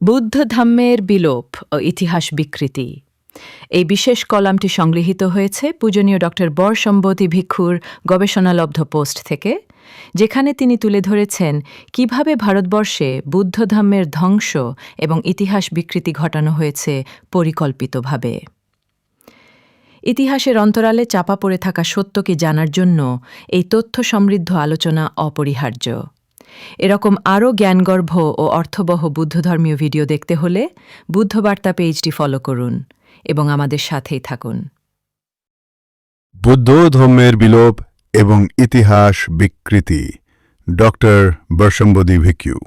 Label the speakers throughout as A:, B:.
A: বুদ্ধ ধাম্মের বিলোপ ও ইতিহাস বিকৃতি। এই বিশেষ কলামটি সংগৃহীত হয়েছে পূজনীয় ডক্টর বরসম্বতী ভিক্ষুর গবেষণালব্ধ পোস্ট থেকে, যেখানে তিনি তুলে ধরেছেন কীভাবে ভারতবর্ষে বুদ্ধধাম্মের ধ্বংস এবং ইতিহাস বিকৃতি ঘটানো হয়েছে পরিকল্পিতভাবে। ইতিহাসের অন্তরালে চাপা পড়ে থাকা সত্যকে জানার জন্য এই তথ্য সমৃদ্ধ আলোচনা অপরিহার্য। এরকম আরও জ্ঞানগর্ভ ও অর্থবহ বুদ্ধধর্মীয় ভিডিও দেখতে হলে বুদ্ধবার্তা পেজটি ফলো করুন এবং আমাদের সাথেই থাকুন।
B: বুদ্ধ ধর্মের বিলোপ এবং ইতিহাস বিকৃতি। ডক্টর বর্ষম্বদী ভিকিউ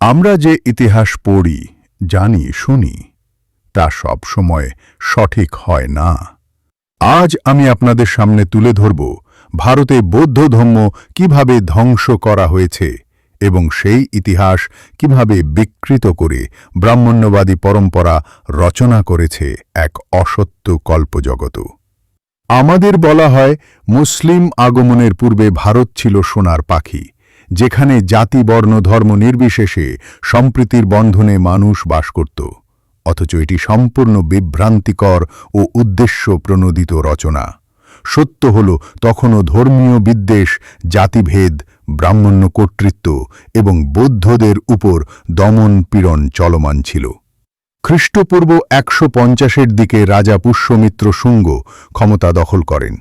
B: আমরা যে ইতিহাস পড়ি, জানি, শুনি, তা সব সময় সঠিক হয় না। আজ আমি আপনাদের সামনে তুলে ধরব ভারতে বৌদ্ধ ধর্ম কীভাবে ধ্বংস করা হয়েছে এবং সেই ইতিহাস কীভাবে বিকৃত করে ব্রাহ্মণ্যবাদী পরম্পরা রচনা করেছে এক অসত্য কল্পজগত আমাদের বলা হয়, মুসলিম আগমনের পূর্বে ভারত ছিল সোনার পাখি, যেখানে জাতি, বর্ণ, ধর্ম নির্বিশেষে সম্প্রীতির বন্ধনে মানুষ বাস করত। অথচ এটি সম্পূর্ণ বিভ্রান্তিকর ও উদ্দেশ্য প্রণোদিত রচনা। সত্য হল, তখনও ধর্মীয় বিদ্বেষ, জাতিভেদ, ব্রাহ্মণ্য কর্তৃত্ব এবং বৌদ্ধদের উপর দমন পীড়ন চলমান ছিল। খ্রিস্টপূর্ব একশো পঞ্চাশের দিকে রাজা পুষ্যমিত্র শুঙ্গ ক্ষমতা দখল করেন।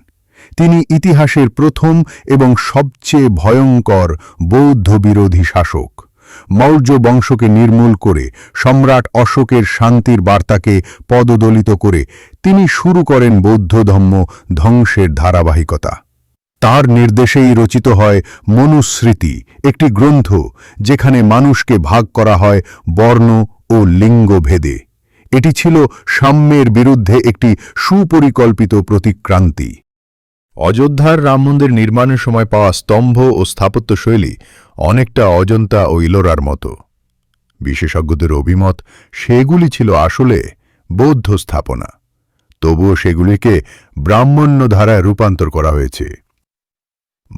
B: তিনি ইতিহাসের প্রথম এবং সবচেয়ে ভয়ঙ্কর বৌদ্ধ বিরোধী শাসক। মৌর্য বংশকে নির্মূল করে, সম্রাট অশোকের শান্তির বার্তাকে পদদলিত করে, তিনি শুরু করেন বৌদ্ধ ধর্ম ধ্বংসের ধারাবাহিকতা। তার নির্দেশেই রচিত হয় মনুস্মৃতি, একটি গ্রন্থ, যেখানে মানুষকে ভাগ করা হয় বর্ণ ও লিঙ্গ ভেদে। এটি ছিল সাম্যের বিরুদ্ধে একটি সুপরিকল্পিত প্রতিক্রান্তি। অযোধ্যার রাম মন্দির নির্মাণের সময় পাওয়া স্তম্ভ ও স্থাপত্যশৈলী অনেকটা অজন্তা ও ইলোরার মতো। বিশেষজ্ঞদের অভিমত, সেগুলি ছিল আসলে বৌদ্ধ স্থাপনা। তবুও সেগুলিকে ব্রাহ্মণ্য ধারায় রূপান্তর করা হয়েছে।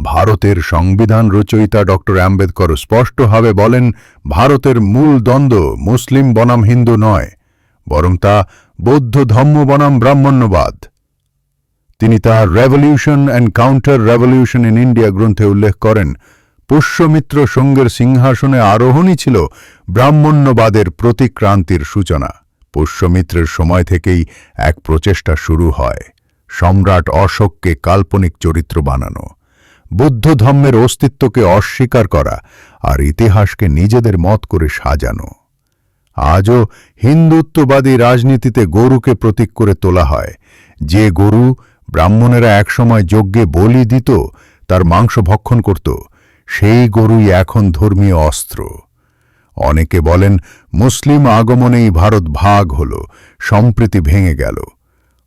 B: ভারতের সংবিধান রচয়িতা ড আম্বেদকর স্পষ্টভাবে বলেন, ভারতের মূল দ্বন্দ্ব মুসলিম বনাম হিন্দু নয়, বরং তা বৌদ্ধ ধর্ম বনাম ব্রাহ্মণ্যবাদ। তিনি তার revolution and counter revolution in India গ্রন্থে উল্লেখ করেন। পুষ্যমিত্র সঙ্গের সিংহাসনে আরোহণই ছিল ব্রাহ্মণ্যবাদের প্রতিক্রান্তির সূচনা। পুষ্যমিত্রের সময় থেকেই এক প্রচেষ্টা শুরু হয়, সম্রাট অশোককে কাল্পনিক চরিত্র বানানো, বুদ্ধ ধর্মের অস্তিত্বকে অস্বীকার করা আর ইতিহাসকে নিজেদের মত করে সাজানো। আজও হিন্দুত্ববাদী রাজনীতিতে গরুকে প্রতীক করে তোলা হয়, যে গরু ব্রাহ্মণেরা একসময় যজ্ঞে বলি দিত, তার মাংস ভক্ষণ করত। সেই গরুই এখন ধর্মীয় অস্ত্র। অনেকে বলেন, মুসলিম আগমনেই ভারত ভাগ হল, সম্প্রীতি ভেঙে গেল।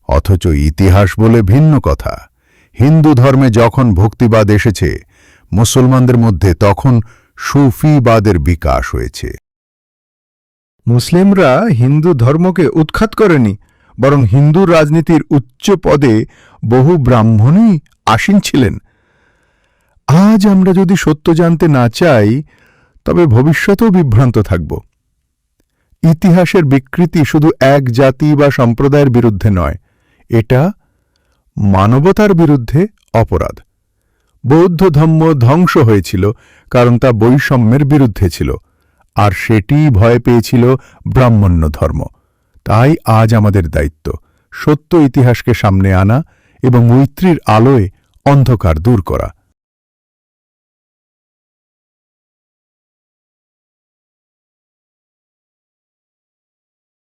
B: অথচ ইতিহাস বলে ভিন্ন কথা। হিন্দু ধর্মে যখন ভক্তিবাদ এসেছে, মুসলমানদের মধ্যে তখন সুফিবাদের বিকাশ হয়েছে।
C: মুসলিমরা হিন্দু ধর্মকে উৎখাত করেনি, বরং হিন্দু রাজনীতির উচ্চ পদে বহু ব্রাহ্মণই আসীন ছিলেন। আজ আমরা যদি সত্য জানতে না চাই, তবে ভবিষ্যতেও বিভ্রান্ত থাকব। ইতিহাসের বিকৃতি শুধু এক জাতি বা সম্প্রদায়ের বিরুদ্ধে নয়, এটা মানবতার বিরুদ্ধে অপরাধ। বৌদ্ধ ধর্ম ধ্বংস হয়েছিল, কারণ তা বৈষম্যের বিরুদ্ধে ছিল, আর সেটিই ভয় পেয়েছিল ব্রাহ্মণ্য ধর্ম। তাই আজ আমাদের দায়িত্ব সত্য ইতিহাসকে সামনে আনা এবং মৈত্রীর আলোয় অন্ধকার দূর করা।